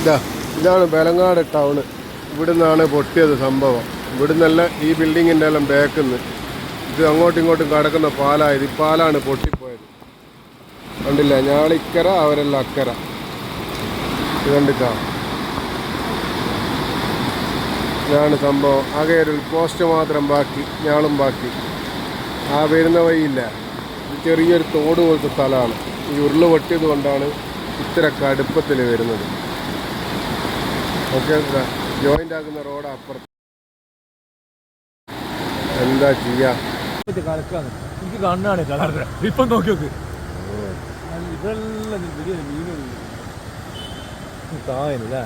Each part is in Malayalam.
ഇതാ ഇതാണ് ബലങ്ങാട് ടൗണ് ഇവിടുന്നാണ് പൊട്ടിയത് സംഭവം. ഇവിടുന്നല്ല ഈ ബിൽഡിങ്ങിന്റെ എല്ലാം ബാക്കിൽ നിന്ന് ഇത് അങ്ങോട്ടും ഇങ്ങോട്ടും കിടക്കുന്ന പാലായത് ഈ പാലാണ് പൊട്ടിപ്പോയത്. കണ്ടില്ല? ഞാളിക്കര അവരെല്ലാം അക്കര. ഇത് കണ്ടിട്ടാ? ഇതാണ് സംഭവം. ആകെ ഒരു പോസ്റ്റ് മാത്രം ബാക്കി. ഞാളും ബാക്കി. ആ വരുന്ന വഴിയില്ല. ചെറിയൊരു തോട് പോലത്തെ സ്ഥലമാണ്. ഈ ഉരുൾ പൊട്ടിയത് കൊണ്ടാണ് ഇത്ര കടുപ്പത്തിൽ വരുന്നത്. ഓക്കെ ജോയിന്റ് ആക്കുന്ന റോഡ് അപ്പുറത്ത്. എന്താ ചെയ്യാ? കലക്കാണ്. എനിക്ക് കണ്ണാണ് കളറ് ഇപ്പം നോക്കി നോക്ക്. ഇതെല്ലാം വലിയ മീനുണ്ട്. തായനല്ലേ?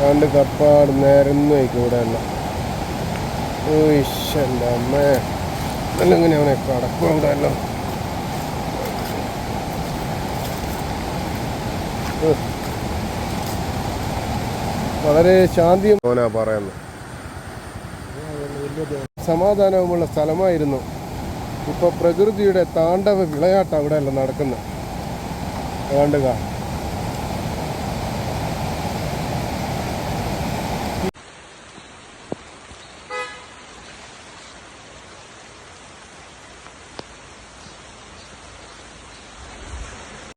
രണ്ട് കപ്പാട് നേരന്ന് വയ്ക്കും ഇവിടെ എല്ലാം. ഓ ഇഷന്റെ അമ്മേ. എല്ലാം ഇങ്ങനെ അവനെ കടക്കും ഇവിടെ എല്ലാം. വളരെ ശാന്തിയും മോനാ പറയുന്നത്. സമാധാനവുമുള്ള സ്ഥലമായിരുന്നു. ഇപ്പൊ പ്രകൃതിയുടെ താണ്ഡവ വിളയാട്ടം അവിടെയല്ല നടക്കുന്നത്. വേണ്ടുക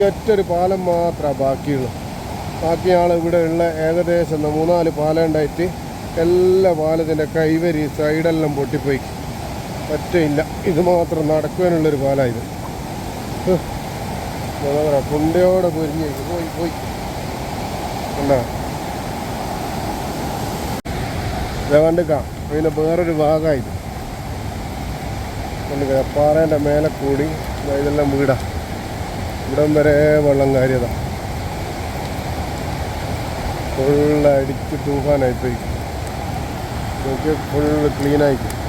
ഒറ്റൊരു പാലം മാത്രമേ ബാക്കിയുള്ളൂ. ബാക്കി ആൾ ഇവിടെ ഉള്ള ഏകദേശം മൂന്നാൽ പാലം ഉണ്ടായിട്ട് എല്ലാ പാലത്തിന്റെ കൈവരി സൈഡെല്ലാം പൊട്ടിപ്പോയി ഒറ്റയില്ല. ഇത് മാത്രം നടക്കുവാനുള്ളൊരു പാലമായത് എന്താ പറയുക കുണ്ടയോടെ പൊരിഞ്ഞ് പോയി പോയി. കണ്ടാ? കണ്ടുക്കാം പിന്നെ വേറൊരു ഭാഗമായത് കണ്ടുക പാറേന്റെ മേലെ കൂടി ഇതെല്ലാം വീടാ. ഇവിടം വരെ വെള്ളം കാര്യതാ. ഫുള്ള് അടിച്ച് തൂഫാനായിപ്പോയി. നോക്കിയാൽ ഫുള്ള് ക്ലീനായിക്കും